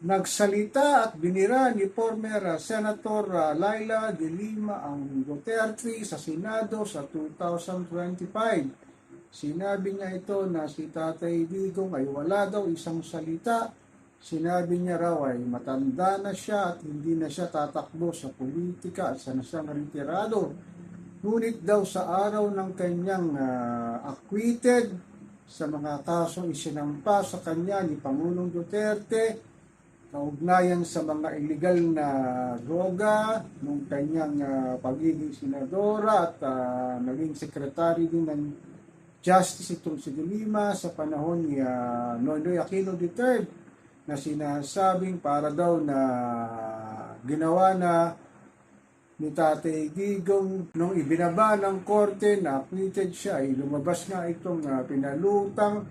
Nagsalita at binira ni former uh, Senator uh, Laila de Lima ang Duterte sa Senado sa 2025. Sinabi niya ito na si Tatay Digong ay wala daw isang salita. Sinabi niya raw ay matanda na siya at hindi na siya tatakbo sa politika at sana siyang retirado. Ngunit daw sa araw ng kanyang ah, acquitted sa mga kasong isinampa sa kanya ni Pangulong Duterte, kaugnayan sa mga illegal na droga nung kanyang ah, pagiging senadora at ah, naging sekretary din ng Justice itong si De Lima sa panahon ni ah, Noynoy Aquino III na sinasabing para daw na ginawa na ni Tatay Digong nung ibinaba ng korte na acquitted siya ay lumabas nga itong ah, pinalutang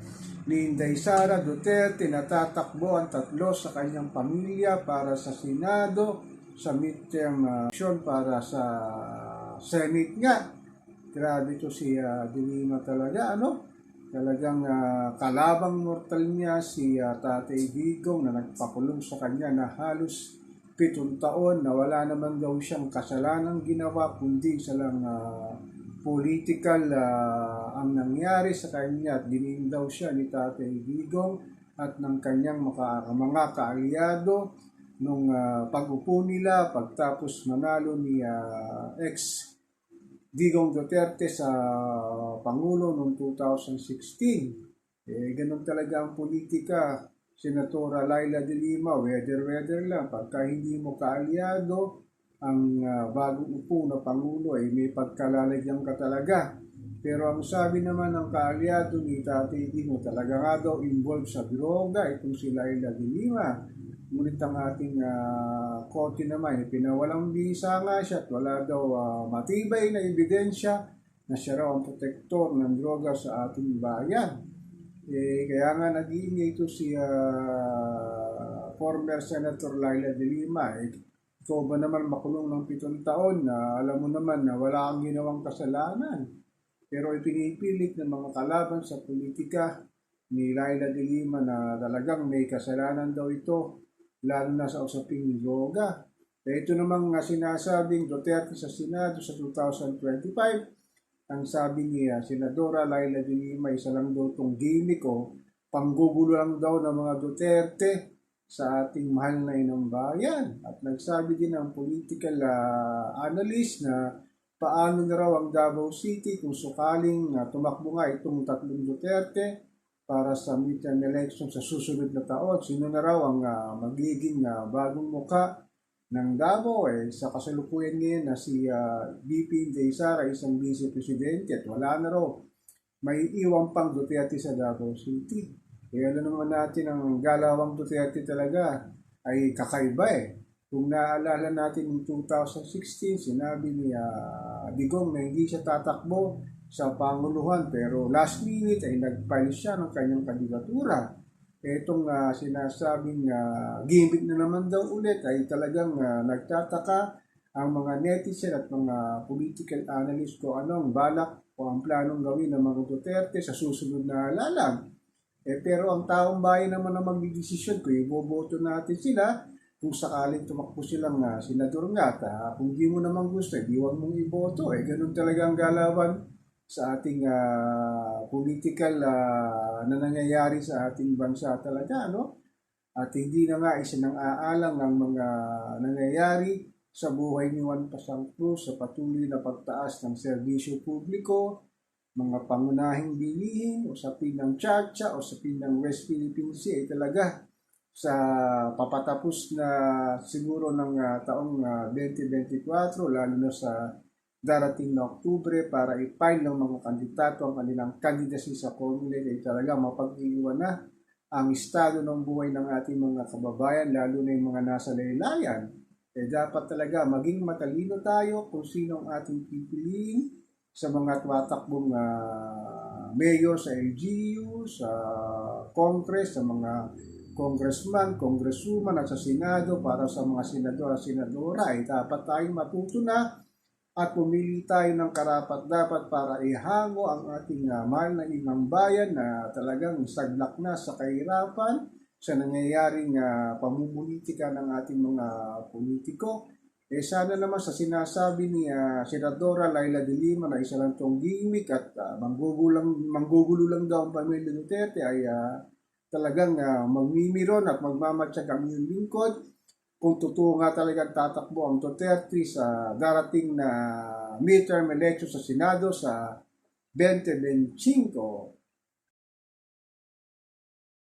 ni Inday Sara Duterte na tatakbo ang tatlo sa kanyang pamilya para sa Senado sa midterm ah, election para sa Senate nga. Grabe to si uh, Dilima talaga, ano? Talagang ah, kalabang mortal niya si ah, Tatay Digong na nagpakulong sa kanya na halos pitong taon na wala naman daw siyang kasalanang ginawa kundi sa lang ah, political ah, ang nangyari sa kanya at diniin daw siya ni Tatay Digong at ng kanyang maka, mga kaalyado nung ah, pag-upo nila pagtapos manalo ni ah, ex Digong Duterte sa Pangulo noong 2016. Eh, ganun talaga ang politika. Senatora Laila de Lima, weather-weather lang. Pagka hindi mo kaalyado, ang ah, bagong upo na Pangulo ay may pagkalalagyan ka talaga. Pero ang sabi naman ng kaalyado ni Tatay Dino, talaga nga daw involved sa droga itong si Laila de Lima. Ngunit ang ating uh, korte naman, eh, pinawalang bisa nga siya at wala daw ah, matibay na ebidensya na siya raw ang protektor ng droga sa ating bayan. Eh, kaya nga nag-iingay ito si ah, former Senator Laila de Lima. Eh, ikaw ba naman makulong ng pitong taon na alam mo naman na wala kang ginawang kasalanan. Pero ipinipilit ng mga kalaban sa politika ni Laila de Lima na talagang may kasalanan daw ito lalo na sa usaping droga. Eh, ito namang sinasabing Duterte sa Senado sa 2025, ang sabi niya, Senadora Laila de Lima, isa lang daw itong gimmick o panggugulo lang daw ng mga Duterte sa ating mahal na inang bayan. At nagsabi din ang political ah, analyst na paano na raw ang Davao City kung sukaling ah, tumakbo nga itong tatlong Duterte para sa midterm election sa susunod na taon. Sino na raw ang ah, magiging ah, bagong muka ng Davao eh, sa kasalukuyan ngayon na si ah, BP Inday Sara, isang vice presidente at wala na raw may iwan pang Duterte sa Davao City. Kaya alam naman natin ang galawang Duterte talaga ay kakaiba eh. Kung naaalala natin noong 2016, sinabi ni ah, Digong na hindi siya tatakbo sa Panguluhan pero last minute ay nag-file siya ng kanyang kandidatura. Itong ah, sinasabing uh, gimmick na naman daw ulit ay talagang ah, nagtataka ang mga netizen at mga political analyst ko anong balak o ang planong gawin ng mga Duterte sa susunod na lalang. Eh, pero ang taong bayan naman ang magdidesisyon kung iboboto natin sila kung sakaling tumakbo silang uh, senador nga at ah, kung di mo naman gusto, eh, di wag mong iboto. Eh, ganun talaga ang galawan sa ating ah, political ah, na nangyayari sa ating bansa talaga, no? At hindi na nga isinang-aalang ang mga nangyayari sa buhay ni Juan Pasang sa patuloy na pagtaas ng serbisyo publiko, mga pangunahing bilihin, usapin ng Chacha, usapin ng West Philippine Sea, ay talaga sa papatapos na siguro ng ah, taong ah, 2024, lalo na sa darating na Oktubre para i-file ng mga kandidato ang kanilang candidacy sa COMELEC ay talaga mapag-iwan na ang estado ng buhay ng ating mga kababayan, lalo na yung mga nasa laylayan. Eh dapat talaga maging matalino tayo kung sino ang ating pipiliin sa mga tumatakbong uh, mayor sa LGU, sa Congress, sa mga congressman, congresswoman at sa Senado para sa mga senador at senadora ay dapat tayong matuto na at pumili tayo ng karapat dapat para ihango ang ating uh, mahal na inang bayan na talagang saglak na sa kahirapan sa nangyayaring uh, pamumulitika ng ating mga politiko. Eh sana naman sa sinasabi ni uh, Senadora Laila de Lima na isa lang tong gimmick at uh, manggugulang, manggugulo lang daw ang pamilya Duterte ay uh, talagang uh, magmimiron at magmamatsyag ang iyong lingkod kung totoo nga talagang tatakbo ang Duterte sa darating na midterm election sa Senado sa 2025